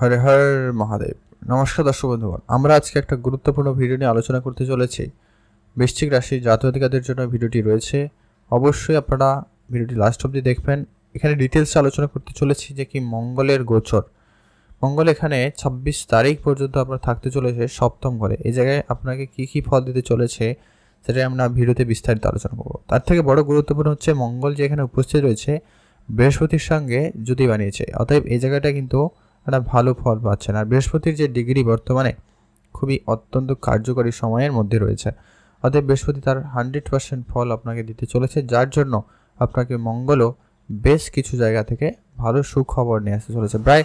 হরে হর মহাদেব। নমস্কার দর্শক বন্ধুগণ, আমরা আজকে একটা গুরুত্বপূর্ণ ভিডিও নিয়ে আলোচনা করতে চলেছি। বৃশ্চিক রাশির জাতকাদের জন্য ভিডিওটি রয়েছে। অবশ্যই আপনারা ভিডিওটি লাস্ট অবধি দেখবেন। এখানে ডিটেলসে আলোচনা করতে চলেছি যে কি মঙ্গলের গোচর। মঙ্গল এখানে ছাব্বিশ তারিখ পর্যন্ত আপনার থাকতে চলেছে, সপ্তম ঘরে। এই জায়গায় আপনাকে কি কি ফল দিতে চলেছে সেটাই আমরা ভিডিওতে বিস্তারিত আলোচনা করব। তার থেকে বড় গুরুত্বপূর্ণ হচ্ছে মঙ্গল যে এখানে উপস্থিত রয়েছে, বৃহস্পতির সঙ্গে জুতি বানিয়েছে। অতএব এই জায়গাটা কিন্তু একটা ভালো ফল পাচ্ছেন। আর বৃহস্পতির যে ডিগ্রি বর্তমানে খুবই অত্যন্ত কার্যকরী সময়ের মধ্যে রয়েছে। অতএব বৃহস্পতি তার হান্ড্রেড পার্সেন্ট ফল আপনাকে দিতে চলেছে, যার জন্য আপনাকে মঙ্গলও বেশ কিছু জায়গা থেকে ভালো সুখবর নিয়ে আসতে চলেছে। প্রায়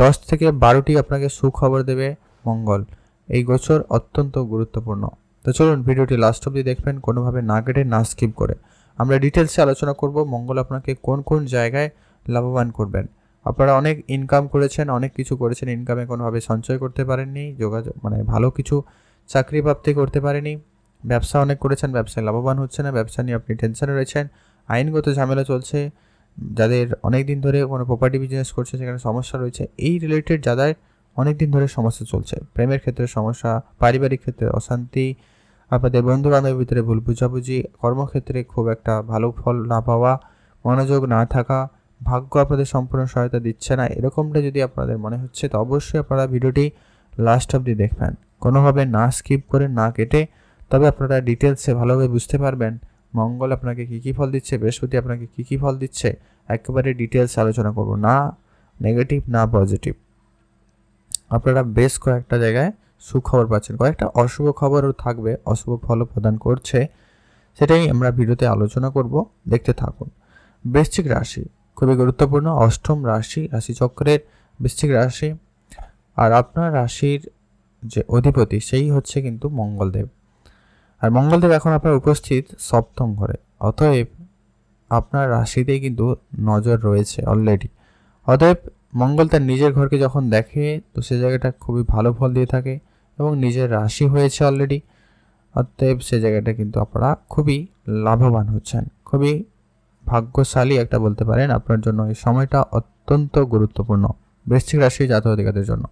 দশ থেকে বারোটি আপনাকে সুখবর দেবে মঙ্গল। এই গোচর অত্যন্ত গুরুত্বপূর্ণ। তো চলুন ভিডিওটি লাস্ট অবধি দেখবেন, কোনোভাবে না কেটে, না স্কিপ করে। আমরা ডিটেলসে আলোচনা করব, মঙ্গল আপনাকে কোন কোন জায়গায় লাভবান করবেন। আপনারা অনেক ইনকাম করেছেন, অনেক কিছু করেছেন ইনকামে কোনোভাবে সঞ্চয় করতে পারেননি, যোগাযোগ মানে ভালো কিছু চাকরি প্রাপ্তি করতে পারেনি। ব্যবসা অনেক করেছেন, ব্যবসায় লাভবান হচ্ছে না, ব্যবসা নিয়ে আপনি টেনশনে রয়েছেন। আইনগত ঝামেলা চলছে, যাদের অনেক দিন ধরে কোনো প্রপার্টি বিজনেস করছে, সেখানে সমস্যা রয়েছে, এই রিলেটেড যাদের অনেক দিন ধরে সমস্যা চলছে। প্রেমের ক্ষেত্রে সমস্যা, পারিবারিক ক্ষেত্রে অশান্তি, আপনাদের বন্ধু বান্ধবের ভিতরে ভুল বুঝাবুঝি, কর্মক্ষেত্রে খুব একটা ভালো ফল না পাওয়া, মনোযোগ না থাকা ভাগ্য আপনাদের সম্পূর্ণ সহায়তা দিচ্ছে না। এরকমটা যদি আপনাদের মনে হচ্ছে, তো অবশ্যই আপনারা ভিডিওটি লাস্ট অবধি দেখবেন। কোনোভাবে না স্কিপ করে না কেটে তবে আপনারা ডিটেলসে ভালোভাবে বুঝতে পারবেন মঙ্গল আপনাকে কী কী ফল দিচ্ছে, বৃহস্পতি আপনাকে কী কী ফল দিচ্ছে, একেবারে ডিটেলস আলোচনা করব। না নেগেটিভ না পজিটিভ আপনারা বেশ কয়েকটা জায়গায় সুখবর পাচ্ছেন। কয়েকটা অশুভ খবরও থাকবে, অশুভ ফলও প্রদান করছে। সেটাই আমরা ভিডিওতে আলোচনা করব। দেখতে থাকুন। বৃশ্চিক রাশি। খুবই গুরুত্বপূর্ণ। অষ্টম রাশি, রাশিচক্রের বৃশ্চিক রাশি। আর আপনার রাশির যে অধিপতি, সেই হচ্ছে কিন্তু মঙ্গলদেব। আর মঙ্গলদেব এখন আপনার উপস্থিত সপ্তম ঘরে। অতএব আপনার রাশিতেই কিন্তু নজর রয়েছে অলরেডি অতএব মঙ্গল তার নিজের ঘরকে যখন দেখে, তো সে জায়গাটা খুবই ভালো ফল দিয়ে থাকে এবং নিজের রাশি হয়েছে অলরেডি অতএব সে জায়গাটা কিন্তু আপনারা খুবই লাভবান হচ্ছেন। খুবই ভাগ্যশালী একটা বলতে পারেন আপনার জন্য এই সময়টা অত্যন্ত গুরুত্বপূর্ণ। বৃশ্চিক রাশি জাতক অধিকারদের জন্য।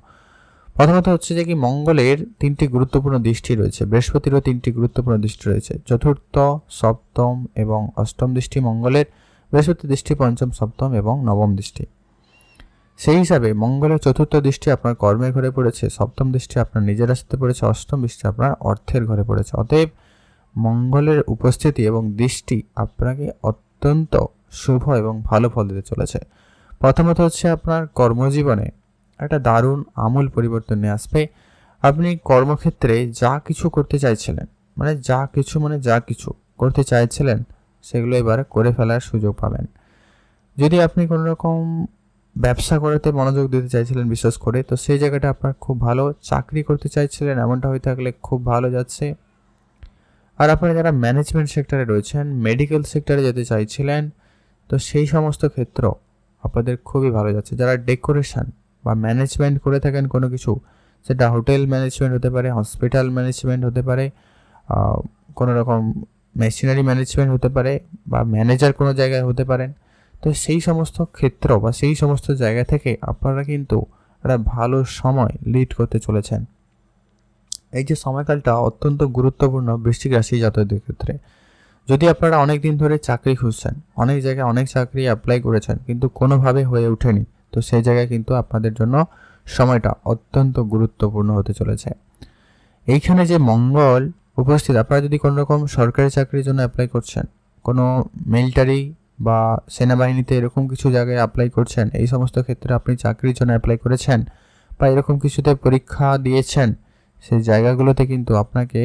প্রথমত হচ্ছে যে কি মঙ্গলের তিনটি গুরুত্বপূর্ণ দৃষ্টি রয়েছে। বৃহস্পতিরও তিনটি গুরুত্বপূর্ণ দৃষ্টি রয়েছে। চতুর্থ, সপ্তম এবং অষ্টম দৃষ্টি মঙ্গলের। বৃহস্পতি দৃষ্টি, পঞ্চম, সপ্তম এবং নবম দৃষ্টি। সেই হিসাবে মঙ্গলের চতুর্থ দৃষ্টি আপনার কর্মের ঘরে পড়েছে, সপ্তম দৃষ্টি আপনার নিজের রাশিতে পড়েছে, অষ্টম দৃষ্টি আপনার অর্থের ঘরে পড়েছে। অতএব মঙ্গলের উপস্থিতি এবং দৃষ্টি আপনাকে অত্যন্ত শুভ এবং ভালো ফল দিতে চলেছে। প্রথমত হচ্ছে আপনার কর্মজীবনে একটা দারুণ আমূল পরিবর্তন নিয়ে আসবে। আপনি কর্মক্ষেত্রে যা কিছু করতে চাইছিলেন মানে যা কিছু মানে যা কিছু করতে চাইছিলেন, সেগুলো এবার করে ফেলার সুযোগ পাবেন। যদি আপনি কোনো রকম ব্যবসা করাতে মনোযোগ দিতে চাইছিলেন, বিশেষ করে, তো সেই জায়গাটা আপনার খুব ভালো চাকরি করতে চাইছিলেন, এমনটা হয়ে থাকলে খুব ভালো যাচ্ছে। আর আপনারা যারা ম্যানেজমেন্ট সেক্টরে রয়েছেন মেডিকেল সেক্টরে যেতে চাইছিলেন, তো সেই সমস্ত ক্ষেত্র আপনাদের খুবই ভালো যাচ্ছে। যারা ডেকোরেশন বা ম্যানেজমেন্ট করে থাকেন কোনো কিছু, সেটা হোটেল ম্যানেজমেন্ট হতে পারে হসপিটাল ম্যানেজমেন্ট হতে পারে কোনো রকম মেশিনারি ম্যানেজমেন্ট হতে পারে বা ম্যানেজার কোনো জায়গায় হতে পারেন, তো সেই সমস্ত ক্ষেত্র বা সেই সমস্ত জায়গা থেকে আপনারা কিন্তু একটা ভালো সময় লিড করতে চলেছেন। এই যে সময়কালটা অত্যন্ত গুরুত্বপূর্ণ বৃষ্টিক রাশি জাতকদের ক্ষেত্রে। যদি আপনারা অনেক দিন ধরে চাকরি খুঁজছেন, অনেক জায়গায় অনেক চাকরি অ্যাপ্লাই করেছেন, কিন্তু কোনোভাবে হয়ে ওঠেনি, তো সেই জায়গায় কিন্তু আপনাদের জন্য সময়টা অত্যন্ত গুরুত্বপূর্ণ হতে চলেছে। এইখানে যে মঙ্গল উপস্থিত, আপনারা যদি কোনো রকম সরকারি চাকরির জন্য অ্যাপ্লাই করছেন, কোনো মিলিটারি বা সেনাবাহিনীতে এরকম কিছু জায়গায় অ্যাপ্লাই করছেন, এই সমস্ত ক্ষেত্রে আপনি চাকরির জন্য অ্যাপ্লাই করেছেন বা এরকম কিছুতে পরীক্ষা দিয়েছেন সেই জায়গাগুলোতে কিন্তু আপনাকে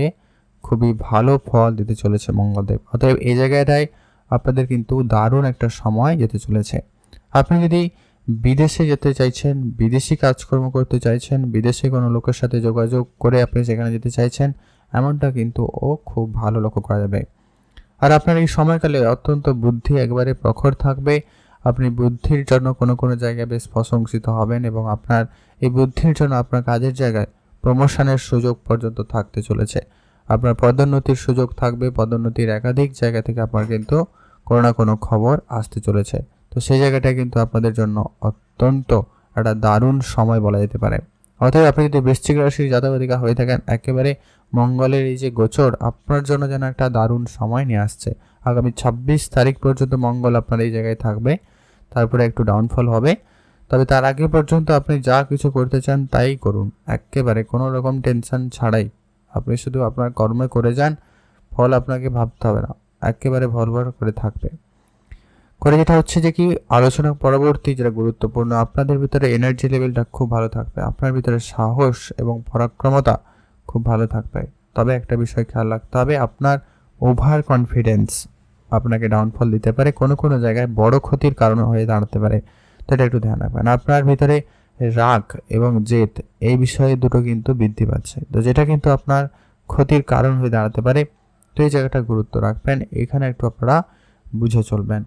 খুবই ভালো ফল দিতে চলেছে মঙ্গলদেব। অতএব এই জায়গাটায় আপনাদের কিন্তু দারুণ একটা সময় যেতে চলেছে। আপনি যদি বিদেশে যেতে চাইছেন, বিদেশি কাজকর্ম করতে চাইছেন, বিদেশে কোনো লোকের সাথে যোগাযোগ করে আপনি সেখানে যেতে চাইছেন, এমনটা কিন্তু ও খুব ভালো লক্ষ্য করা যাবে। আর আপনার এই সময়কালে অত্যন্ত বুদ্ধি একবারে প্রখর থাকবে। আপনি বুদ্ধির জন্য কোনো কোনো জায়গায় বেশ প্রশংসিত হবেন এবং আপনার এই বুদ্ধির জন্য আপনার কাজের জায়গায় প্রমোশনের সুযোগ পর্যন্ত থাকতে চলেছে। আপনার পদোন্নতির সুযোগ থাকবে, পদোন্নতির একাধিক জায়গা থেকে আপনার কিন্তু কোনো না কোনো খবর আসতে চলেছে। তো সেই জায়গাটা কিন্তু আপনাদের জন্য অত্যন্ত একটা দারুণ সময় বলা যেতে পারে। অর্থাৎ আপনি যদি বৃশ্চিক রাশির জাতকাধিকা হয়ে থাকেন, একেবারে মঙ্গলের এই যে গোচর, আপনার জন্য যেন একটা দারুণ সময় নিয়ে আসছে। আগামী ছাব্বিশ তারিখ পর্যন্ত মঙ্গল আপনার এই জায়গায় থাকবে, তারপরে একটু ডাউনফল হবে। তবে তার আগে পর্যন্ত আপনি যা কিছু করতে চান তাই করুন। একেবারে কোনো রকম টেনশন ছাড়াই। আপনি শুধু আপনার কর্মে করে যান, ফল আপনাকে ভাবতে হবে না। একেবারে ভরভর করে থাকবে। করে যেটা হচ্ছে যে কি, আলোচনা পরবর্তী যেটা গুরুত্বপূর্ণ, আপনাদের ভিতরে এনার্জি লেভেলটা খুব ভালো থাকবে। আপনার ভিতরে সাহস এবং পরাক্রমতা খুব ভালো থাকবে। তবে একটা বিষয় খেয়াল রাখতে হবে, আপনার ওভার কনফিডেন্স আপনাকে ডাউনফল দিতে পারে। কোনো কোনো জায়গায় বড় ক্ষতির কারণ হয়ে দাঁড়াতে পারে। এটা একটু ধ্যান রাখবেন। আপনার ভিতরে রাগ এবং জেদ, এই বিষয়ে দুটো কিন্তু বৃদ্ধি পাচ্ছে। তো যেটা কিন্তু আপনার ক্ষতির কারণ হয়ে দাঁড়াতে পারে, তো এই জায়গাটা গুরুত্ব রাখবেন। এখানে একটু আপনারা বুঝে চলবেন।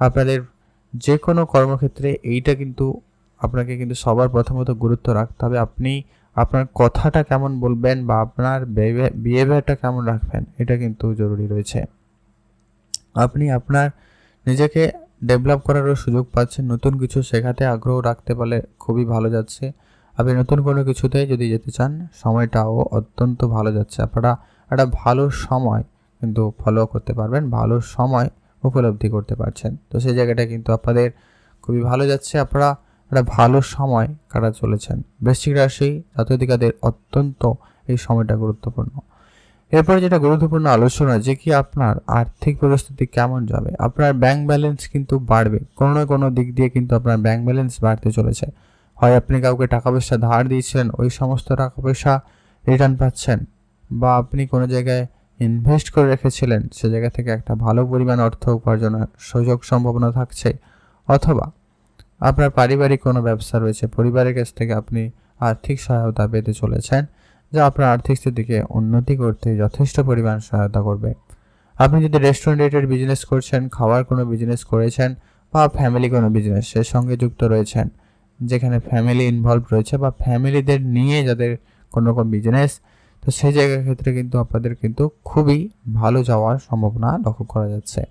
আপনাদের যে কোনো কর্মক্ষেত্রে এইটা কিন্তু আপনাকে কিন্তু সবার প্রথমত গুরুত্ব রাখতে হবে। আপনি আপনার কথাটা কেমন বলবেন বা আপনার বিহেভিয়ারটা কেমন রাখবেন, এটা কিন্তু জরুরি রয়েছে। আপনি আপনার নিজেকে ডেভেলপ করারও সুযোগ পাচ্ছেন নতুন কিছু শেখাতে আগ্রহ রাখতে পারলে খুবই ভালো যাচ্ছে। আপনি নতুন কোনো কিছুতে যদি যেতে চান, সময়টাও অত্যন্ত ভালো যাচ্ছে। আপনারা একটা ভালো সময় কিন্তু ফলো করতে পারবেন, ভালো সময় উপলব্ধি করতে পারছেন। তো সেই জায়গাটা কিন্তু আপনাদের খুবই ভালো যাচ্ছে। আপনারা একটা ভালো সময় কাটা চলেছেন। বৃশ্চিক রাশি জাতীয়তিকাদের অত্যন্ত এই সময়টা গুরুত্বপূর্ণ। এরপরে যেটা গুরুত্বপূর্ণ আলোচনা, যে কি আপনার আর্থিক পরিস্থিতি কেমন যাবে? আপনার ব্যাংক ব্যালেন্স কিন্তু বাড়বে। কোনো না কোনো দিক দিয়ে কিন্তু আপনার ব্যাংক ব্যালেন্স বাড়তে চলেছে। হয় আপনি কাউকে টাকা পয়সা ধার দিয়েছিলেন ওই সমস্ত টাকা পয়সা রিটার্ন পাচ্ছেন, বা আপনি কোনো জায়গায় ইনভেস্ট করে রেখেছিলেন, সে জায়গা থেকে একটা ভালো পরিমাণ অর্থ উপার্জনের সুযোগ সম্ভাবনা থাকছে, অথবা আপনার পারিবারিক কোনো ব্যবসা রয়েছে, পরিবারের কাছ থেকে আপনি আর্থিক সহায়তা পেতে চলেছেন যা আপনার আর্থিক স্থিতিকে উন্নতি করতে যথেষ্ট পরিমাণ সহায়তা করবে। আপনি যদি রেস্টুরেন্ট রিলেটেড বিজনেস করছেন, খাওয়ার কোনো বিজনেস করেছেন বা ফ্যামিলি কোনো বিজনেস সে সঙ্গে যুক্ত রয়েছেন, যেখানে ফ্যামিলি ইনভলভ রয়েছে বা ফ্যামিলিদের নিয়ে যাদের কোনো রকম বিজনেস তো সেই জায়গার ক্ষেত্রে কিন্তু আপনাদের কিন্তু খুবই ভালো যাওয়ার সম্ভাবনা লক্ষ্য করা যাচ্ছে।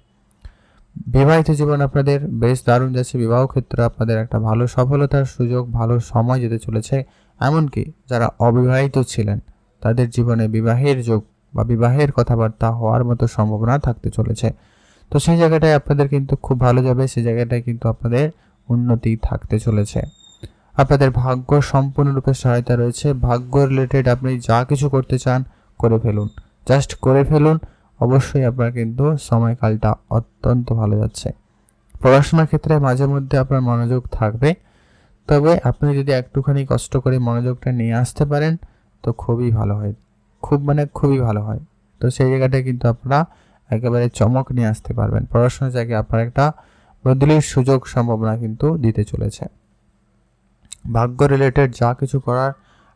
বিবাহিত জীবন আপনাদের বেশ দারুণ যাচ্ছে। বিবাহ ক্ষেত্রে আপনাদের একটা ভালো সফলতার সুযোগ, ভালো সময় যেতে চলেছে। এমনকি যারা অবিবাহিত ছিলেন, তাদের জীবনে বিবাহের যোগ বা বিবাহের কথাবার্তা হওয়ার মতো সম্ভাবনা থাকতে চলেছে। তো সেই জায়গাটায় আপনাদের কিন্তু খুব ভালো যাবে, সেই জায়গাটায় কিন্তু আপনাদের উন্নতি থাকতে চলেছে। আপনাদের ভাগ্য সম্পূর্ণরূপে সহায়তা রয়েছে। ভাগ্য রিলেটেড আপনি যা কিছু করতে চান, করে ফেলুন। জাস্ট করে ফেলুন। অবশ্যই আপনার কিন্তু সময়কালটা অত্যন্ত ভালো যাচ্ছে। পড়াশোনার ক্ষেত্রে মাঝে মধ্যে আপনার মনোযোগ থাকবে। তবে আপনি যদি একটুখানি কষ্ট করে মনোযোগটা নিয়ে আসতে পারেন, তো খুবই ভালো হয়। খুব মানে খুবই ভালো হয়। তো সেই জায়গাটায় কিন্তু আপনারা একেবারে চমক নিয়ে আসতে পারবেন। পড়াশোনার জায়গায় আপনার একটা বদলির সুযোগ সম্ভাবনা কিন্তু দিতে চলেছে। ভাগ্য রিলেটেড যা কিছু করার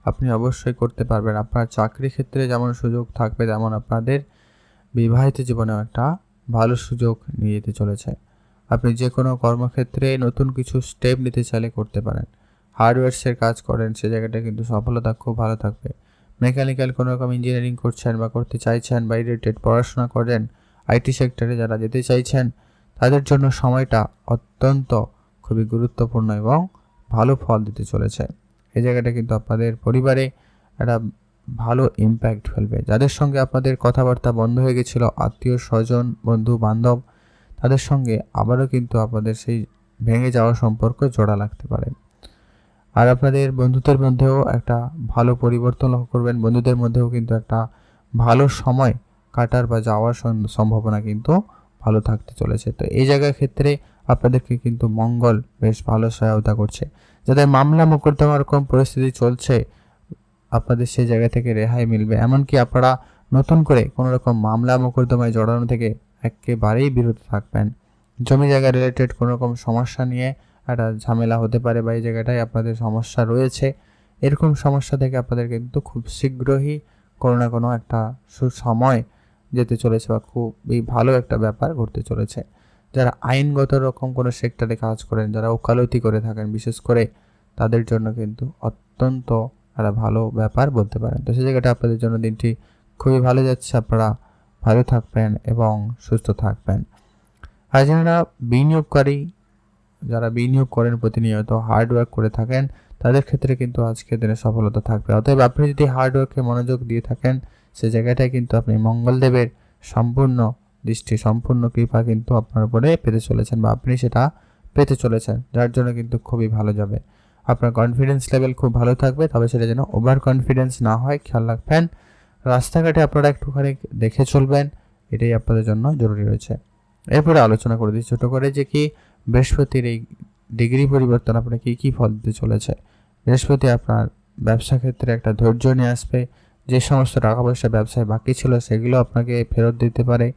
আপনি অবশ্যই করতে পারবেন। আপনার চাকরি ক্ষেত্রে যেমন সুযোগ থাকবে, তেমন আপনাদের বিবাহিত জীবনেও একটা ভালো সুযোগ নিয়ে যেতে চলেছে। আপনি যে কোনো কর্মক্ষেত্রে নতুন কিছু স্টেপ নিতে চাইলে করতে পারেন। হার্ডওয়্যারসের কাজ করেন, সে জায়গাটা কিন্তু সফলতা খুব ভালো থাকবে। মেকানিক্যাল কোনো রকম ইঞ্জিনিয়ারিং করছেন বা করতে চাইছেন বা রিলেটেড পড়াশোনা করেন আইটি সেক্টরে যারা যেতে চাইছেন, তাদের জন্য সময়টা অত্যন্ত খুবই গুরুত্বপূর্ণ এবং ভালো ফল দিতে চলেছে। এই জায়গাটা কিন্তু আপনাদের পরিবারে একটা ভালো ইম্প্যাক্ট ফেলবে। যাদের সঙ্গে আপনাদের কথাবার্তা বন্ধ হয়ে গেছিল, আত্মীয় স্বজন বন্ধু বান্ধব তাদের সঙ্গে আবারও কিন্তু আপনাদের সেই ভেঙে যাওয়া সম্পর্ক জোড়া লাগতে পারে। আর আপনাদের বন্ধুদের মধ্যেও একটা ভালো পরিবর্তন লক্ষ্য করবেন। বন্ধুদের মধ্যেও কিন্তু একটা ভালো সময় কাটার বা যাওয়ার সম্ভাবনা কিন্তু ভালো থাকতে চলেছে। তো এই জায়গার ক্ষেত্রে আপনাদেরকে কিন্তু মঙ্গল বেশ ভালো সহায়তা করছে। যাদের মামলা মোকদ্দমা রকম পরিস্থিতি চলছে, আপনাদের সেই জায়গা থেকে রেহাই মিলবে। এমনকি আপনারা নতুন করে কোনো রকম মামলা মোকদ্দমায় জড়ানো থেকে একেবারেই বিরত থাকবেন। জমি জায়গা রিলেটেড কোনো রকম সমস্যা নিয়ে একটা ঝামেলা হতে পারে বা এই জায়গাটায় আপনাদের সমস্যা রয়েছে, এরকম সমস্যা থেকে আপনাদের কিন্তু খুব শীঘ্রই কোনো না কোনো একটা সুসময় যেতে চলেছে বা খুবই ভালো একটা ব্যাপার ঘটতে চলেছে। যারা আইনগত রকম কোনো সেক্টরে কাজ করেন, যারা ওকালতি করে থাকেন, বিশেষ করে তাদের জন্য কিন্তু অত্যন্ত একটা ভালো ব্যাপার বলতে পারেন। তো সেই জায়গাটা আপনাদের জন্য দিনটি খুবই ভালো যাচ্ছে। আপনারা ভালো থাকবেন এবং সুস্থ থাকবেন। আর যারা বিনিয়োগকারী, যারা বিনিয়োগ করেন প্রতিনিয়ত হার্ডওয়ার্ক করে থাকেন, তাদের ক্ষেত্রে কিন্তু আজকের দিনে সফলতা থাকবে। অতএব আপনি যদি হার্ড ওয়ার্কে মনোযোগ দিয়ে থাকেন, সে জায়গাটায় কিন্তু আপনি মঙ্গলদেবের সম্পূর্ণ দৃষ্টি, সম্পূর্ণ কৃপা কিন্তু আপনার উপরে পেতে চলেছেন বা আপনি সেটা পেতে চলেছেন, যার জন্য কিন্তু খুবই ভালো যাবে। আপনার কনফিডেন্স লেভেল খুব ভালো থাকবে, তবে সেটা যেন ওভার কনফিডেন্স না হয়, খেয়াল রাখবেন। রাস্তাঘাটে আপনারা একটুখানি দেখে চলবেন, এটাই আপনাদের জন্য জরুরি রয়েছে। এরপরে আলোচনা করে দিই ছোটো করে যে কি বৃহস্পতির এই ডিগ্রি পরিবর্তন আপনাকে কী কী ফল দিতে চলেছে। বৃহস্পতি আপনার ব্যবসা ক্ষেত্রে একটা ধৈর্য নিয়ে আসবে, যে সমস্ত টাকা পয়সা ব্যবসায় বাকি ছিল সেগুলো আপনাকে ফেরত দিতে পারে।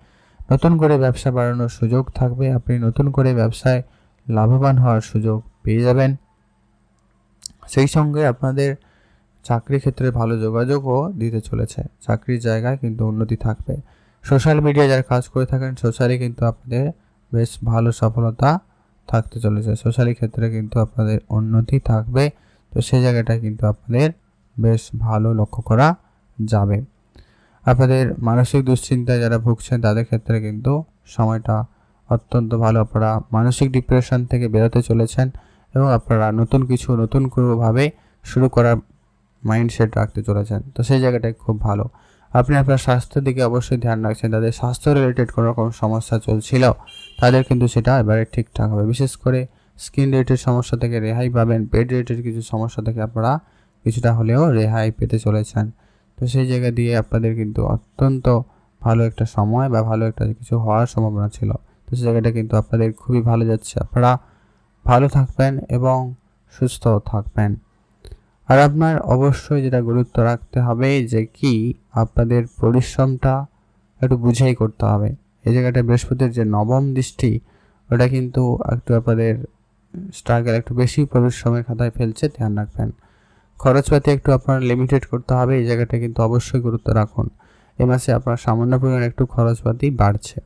নতুন করে ব্যবসা বাড়ানোর সুযোগ থাকবে, আপনি নতুন করে ব্যবসায় লাভবান হওয়ার সুযোগ পেয়ে যাবেন। সেই সঙ্গে আপনাদের চাকরি ক্ষেত্রে ভালো যোগাযোগও দিতে চলেছে। চাকরির জায়গায় কিন্তু উন্নতি থাকবে। সোশ্যাল মিডিয়া যারা কাজ করে থাকেন সোশ্যালি কিন্তু আপনাদের বেশ ভালো সফলতা থাকতে চলেছে। সোশ্যালি ক্ষেত্রে কিন্তু আপনাদের উন্নতি থাকবে। তো সেই জায়গাটা কিন্তু আপনাদের বেশ ভালো লক্ষ্য করা যাবে। আপনাদের মানসিক দুশ্চিন্তায় যারা ভুগছেন, তাদের ক্ষেত্রে কিন্তু সময়টা অত্যন্ত ভালো। আপনারা মানসিক ডিপ্রেশন থেকে বেরোতে চলেছেন এবং আপনারা নতুন কিছু নতুন কোনোভাবে শুরু করার মাইন্ডসেট রাখতে চলেছেন। তো সেই জায়গাটাই খুব ভালো। আপনি আপনার স্বাস্থ্যের দিকে অবশ্যই ধ্যান রাখছেন। তাদের স্বাস্থ্য রিলেটেড কোনো রকম সমস্যা চলছিল, তাদের কিন্তু সেটা এবারে ঠিকঠাক হবে। বিশেষ করে স্কিন রিলেটেড সমস্যা থেকে রেহাই পাবেন পেট রিলেটেড কিছু সমস্যা থেকে আপনারা কিছুটা হলেও রেহাই পেতে চলেছেন। তো সেই জায়গা দিয়ে আপনাদের কিন্তু অত্যন্ত ভালো একটা সময় বা ভালো একটা কিছু হওয়ার সম্ভাবনা ছিল। তো সেই জায়গাটা কিন্তু আপনাদের খুবই ভালো যাচ্ছে। আপনারা ভালো থাকবেন এবং সুস্থ থাকবেন। আর আপনার অবশ্যই যেটা গুরুত্ব রাখতে হবে যে কি আপনাদের পরিশ্রমটা একটু বুঝেই করতে হবে। এই জায়গাটা বৃহস্পতির যে নবম দৃষ্টি, ওটা কিন্তু একটু আপনাদের স্ট্রাগল একটু বেশি পরিশ্রমের খাতায় ফেলছে, ধ্যান রাখবেন। খরচপাতি একটু আপনার লিমিটেড করতে হবে, এই জায়গাটা কিন্তু অবশ্যই গুরুত্ব রাখুন। এ মাসে আপনার সামান্য পরিমাণ একটু খরচপাতি বাড়ছে।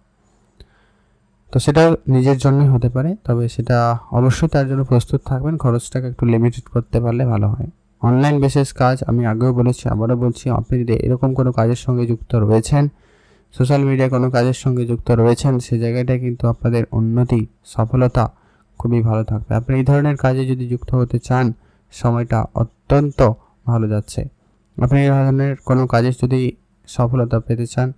তো সেটা নিজের জন্যই হতে পারে, তবে সেটা অবশ্যই তার জন্য প্রস্তুত থাকবেন, খরচটাকে একটু লিমিটেড করতে পারলে ভালো হয়। অনলাইন বেসিস কাজ, আমি আগেও বলেছি, আবারও বলছি আপনি যদি এরকম কোনো কাজের সঙ্গে যুক্ত রয়েছেন? সোশ্যাল মিডিয়া কোনো কাজের সঙ্গে যুক্ত রয়েছেন? সে জায়গাটায় কিন্তু আপনাদের উন্নতি, সফলতা খুবই ভালো থাকবে। আপনি এই ধরনের কাজে যদি যুক্ত হতে চান, সময়টা অত্যন্ত ভালো যাচ্ছে। আপনি এই ধরনের কোনো কাজে যদি সফলতা পেতে চান,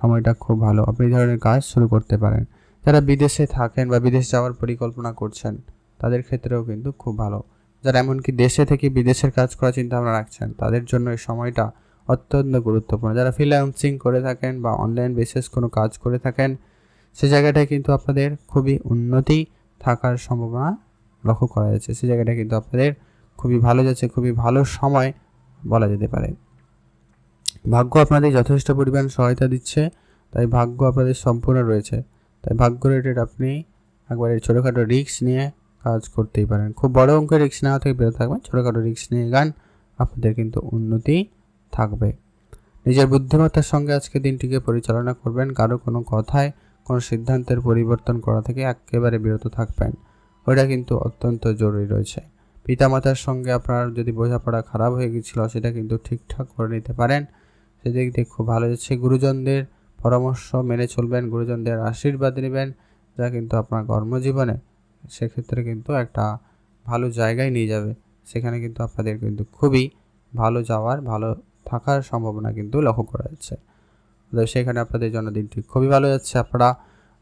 সময়টা খুব ভালো। আপনি এই ধরনের কাজ শুরু করতে পারেন। যারা বিদেশে থাকেন বা বিদেশ যাওয়ার পরিকল্পনা করছেন, তাদের ক্ষেত্রেও কিন্তু খুব ভালো। যারা এমনকি দেশে থেকে বিদেশের কাজ করার চিন্তা ভাবনা রাখছেন, তাদের জন্য এই সময়টা অত্যন্ত গুরুত্বপূর্ণ। যারা ফ্রিল্যান্সিং করে থাকেন বা অনলাইন বেসিস কোনো কাজ করে থাকেন, সে জায়গাটায় কিন্তু আপনাদের খুবই উন্নতি থাকার সম্ভাবনা লক্ষ্য করা যাচ্ছে। সে জায়গাটা কিন্তু আপনাদের খুবই ভালো যাচ্ছে, খুবই ভালো সময় বলা যেতে পারে। ভাগ্য আপনাদের যথেষ্ট পরিমাণ সহায়তা দিচ্ছে, তাই ভাগ্য আপনাদের সম্পূর্ণ রয়েছে। তাই ভাগ্য রিলেটেড আপনি একবারে ছোটোখাটো রিস্ক নিয়ে কাজ করতেই পারেন। খুব বড় অঙ্কের রিস্ক নেওয়া থেকে বেরো থাকবেন। ছোটোখাটো রিক্স নিয়ে গান, আপনাদের কিন্তু উন্নতি থাকবে। নিজের বুদ্ধিমত্তার সঙ্গে আজকে দিনটিকে পরিচালনা করবেন। কারও কোনো কথায়, কোনো সিদ্ধান্তের পরিবর্তন করা থেকে একেবারে বিরত থাকবেন। ওটা কিন্তু অত্যন্ত জরুরি রয়েছে। পিতামাতার সঙ্গে আপনার যদি বোঝাপড়া খারাপ হয়ে গেছিল সেটা কিন্তু ঠিকঠাক করে নিতে পারেন। সেদিক দিয়ে খুব ভালো যাচ্ছে। গুরুজনদের পরামর্শ মেনে চলবেন, গুরুজনদের আশীর্বাদ নেবেন, যা কিন্তু আপনার কর্মজীবনে সেক্ষেত্রে কিন্তু একটা ভালো জায়গায় নিয়ে যাবে। সেখানে কিন্তু আপনাদের কিন্তু খুবই ভালো যাওয়ার, ভালো থাকার সম্ভাবনা কিন্তু লক্ষ্য করা যাচ্ছে। সেখানে আপনাদের জন্মদিনটি খুবই ভালো যাচ্ছে। আপনারা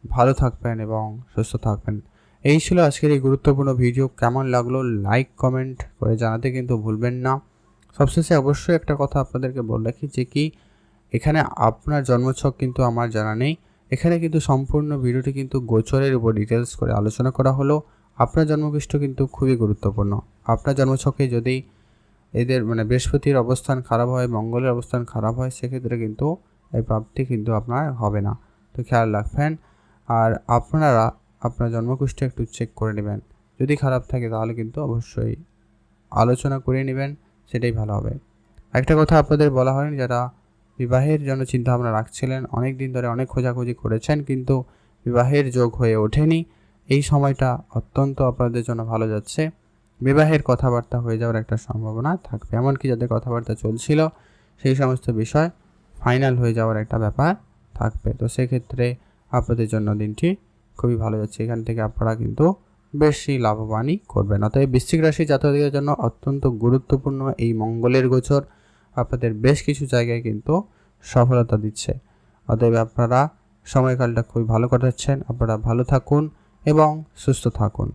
ভালো থাকবেন এবং সুস্থ থাকবেন। এই ছিল আজকের এই গুরুত্বপূর্ণ ভিডিও। কেমন লাগল লাইক, কমেন্ট করে জানাতে কিন্তু ভুলবেন না। সবশেষে অবশ্যই একটা কথা আপনাদেরকে বলে রাখি যে কি, এখানে আপনার জন্মছক কিন্তু আমার জানা নেই। এখানে কিন্তু সম্পূর্ণ ভিডিওটি কিন্তু গোচরের উপর ডিটেলস করে আলোচনা করা হলো। আপনার জন্মপৃষ্ঠ কিন্তু খুবই গুরুত্বপূর্ণ। আপনার জন্মছকে যদি এদের মানে বৃহস্পতির অবস্থান খারাপ হয়, মঙ্গলের অবস্থান খারাপ হয়, সেক্ষেত্রে কিন্তু এই প্রাপ্তি কিন্তু আপনার হবে না। তো খেয়াল রাখবেন। আর আপনারা আপনার জন্মকুষ্ঠ একটু চেক করে নেবেন। যদি খারাপ থাকে তাহলে কিন্তু অবশ্যই আলোচনা করে নেবেন, সেটাই ভালো হবে। একটা কথা আপনাদের বলা হয়নি, যারা বিবাহের জন্য চিন্তাভাবনা রাখছিলেন। অনেক দিন ধরে অনেক খোঁজাখুঁজি করেছেন, কিন্তু বিবাহের যোগ হয়ে ওঠেনি। এই সময়টা অত্যন্ত আপনাদের জন্য ভালো যাচ্ছে। বিবাহের কথাবার্তা হয়ে যাওয়ার একটা সম্ভাবনা থাকবে, এমনকি যাদের কথাবার্তা চলছিল, সেই সমস্ত বিষয় ফাইনাল হয়ে যাওয়ার একটা ব্যাপার থাকবে। তো সেক্ষেত্রে আপনাদের জন্য দিনটি খুবই ভালো যাচ্ছে। এখান থেকে আপনারা কিন্তু বেশি লাভবানই করবেন। অতএব বৃশ্চিক রাশি জাতকদের জন্য অত্যন্ত গুরুত্বপূর্ণ এই মঙ্গলের গোচর। আপনাদের বেশ কিছু জায়গায় কিন্তু সফলতা দিচ্ছে। অতএব আপনারা সময়কালটা খুবই ভালো কাটাচ্ছেন। আপনারা ভালো থাকুন এবং সুস্থ থাকুন।